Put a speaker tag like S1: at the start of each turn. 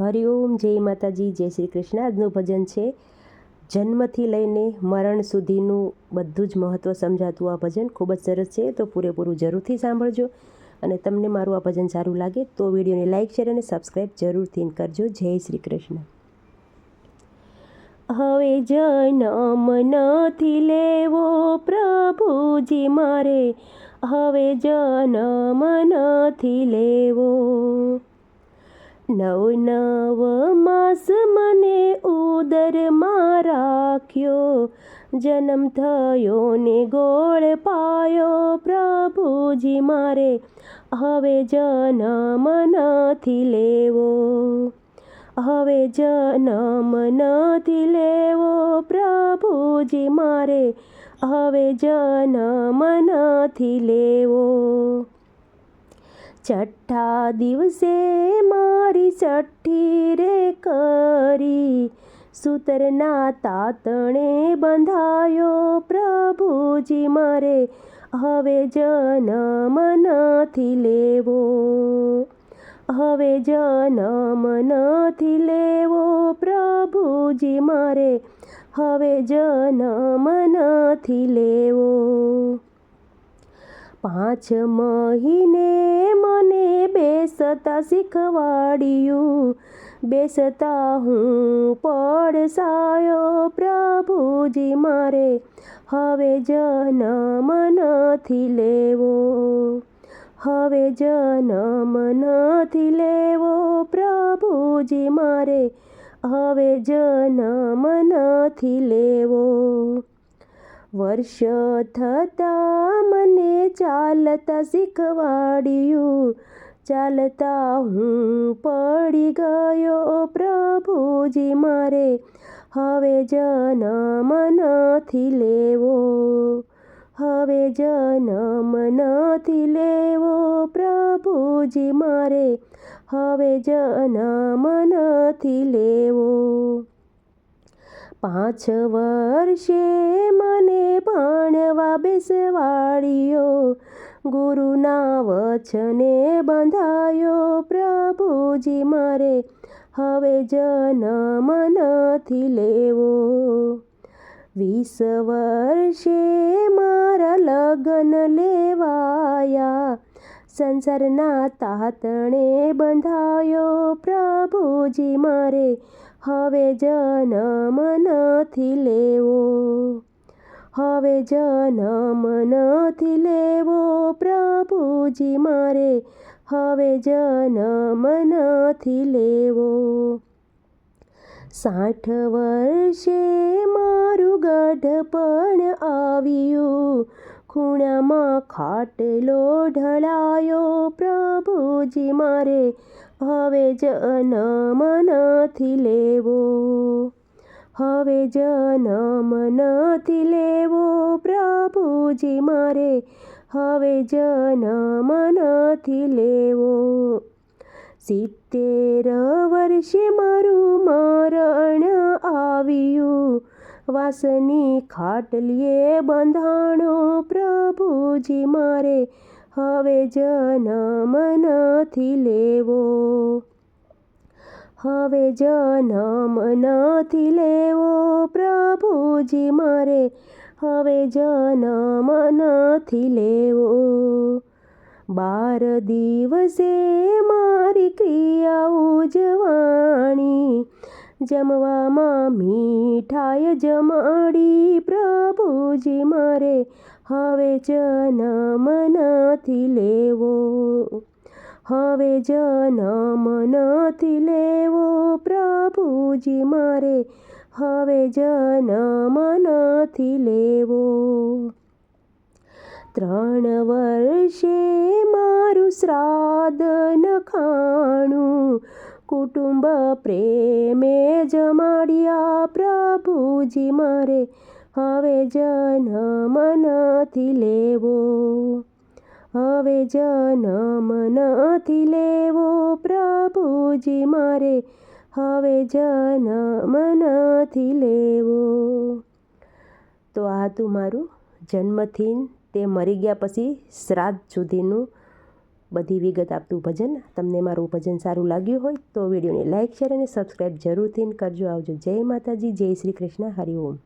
S1: હરિઓમ જય માતાજી, જય શ્રી કૃષ્ણ. આજનું ભજન છે, જન્મથી લઈને મરણ સુધીનું બધું જ મહત્ત્વ સમજાતું આ ભજન. ખૂબ જ સરસ છે, તો પૂરેપૂરું જરૂરથી સાંભળજો. અને તમને મારું આ ભજન સારું લાગે તો વિડીયોને લાઇક શેર અને સબસ્ક્રાઈબ જરૂરથી કરજો. જય શ્રી કૃષ્ણ. હવે જન્મ નથી લેવો પ્રભુજી મારે. હવે જન્મ નથી લેવો નવ નવ માસ મને ઉદરમાં રાખ્યો જન્મ થયો ને ગોળ પાયો પ્રભુજી મારે. હવે જન્મ નથી લેવો. હવે જન્મ નથી લેવો પ્રભુજી મારે. હવે જન્મ નથી લેવો. છઠ્ઠા દિવસે મારી છઠ્ઠી રે કરી. સૂતરના તાતણે બંધાયો, પ્રભુજી મારે, હવે જન્મ નથી લેવો. હવે જન્મ નથી લેવો, પ્રભુજી મારે, હવે જન્મ નથી લેવો. પાંચ મહિને બેસતા શીખવાડ્યું. બેસતા હું પડસાયો, પ્રભુજી, મારે હવે જન્મ નથી લેવો. હવે જન્મ નથી લેવો. પ્રભુજી, મારે હવે જન્મ નથી લેવો. વર્ષ થતાં મને ચાલતા શીખવાડ્યું. ચાલતા હું પડી ગયો પ્રભુજી મારે. હવે જન્મ નથી લેવો, હવે જન્મ નથી લેવો પ્રભુજી મારે. હવે જન્મ નથી લેવો. પાંચ વર્ષે મને ભણવા બેસવાડ્યો. ગુરુના વચને બંધાયો, પ્રભુજી મારે હવે જન્મ નથી લેવો. વીસ વર્ષે મારા લગ્ન લેવાયા. સંસારના તાતણે બંધાયો, પ્રભુજી મારે હવે જન્મ નથી લેવો. હવે જન્મ નથી લેવો પ્રભુજી મારે. હવે જન્મ નથી લેવો. સાઠ વર્ષે મારું ગઢપણ આવ્યું. ખૂણામાં ખાટલો ઢળાયો પ્રભુજી મારે. હવે જન્મ નથી લેવો. હવે જન્મ નથી લેવો પ્રભુજી મારે. હવે જન્મ નથી લેવો. સિત્તેર વર્ષે મારું મરણ આવ્યું. વાસની ખાટલીએ બંધાણો પ્રભુજી મારે. હવે જન્મ નથી લેવો. હવે જન્મ નથી લેવો. પ્રભુજી મારે, હવે જન્મ નથી લેવો. બાર દિવસે મારી ક્રિયા ઉજવાણી જમવામાં મીઠાઈ જમાડી. પ્રભુજી મારે હવે જન્મ નથી લેવો. હવે જન્મ નથી લેવો પ્રભુજી મારે. હવે જન્મ નથી લેવો. ત્રણ વર્ષે મારું શ્રાદ્ધ નખાણું. કુટુંબ પ્રેમે જમાડ્યા પ્રભુજી મારે. હવે જન્મ નથી લેવો. હવે જન્મ નથી લેવો પ્રભુજી મારે. હવે જન્મ નથી લેવો. તો આ હતું મારું જન્મથી તે મરી ગયા પછી શ્રાદ્ધ સુધીનું બધી વિગત આપતું ભજન. તમને મારું ભજન સારું લાગ્યું હોય તો વિડીયોને લાઇક શેર અને સબસ્ક્રાઈબ જરૂરથી કરજો. આવજો. જય માતાજી. જય શ્રી કૃષ્ણ. હરિ ઓમ.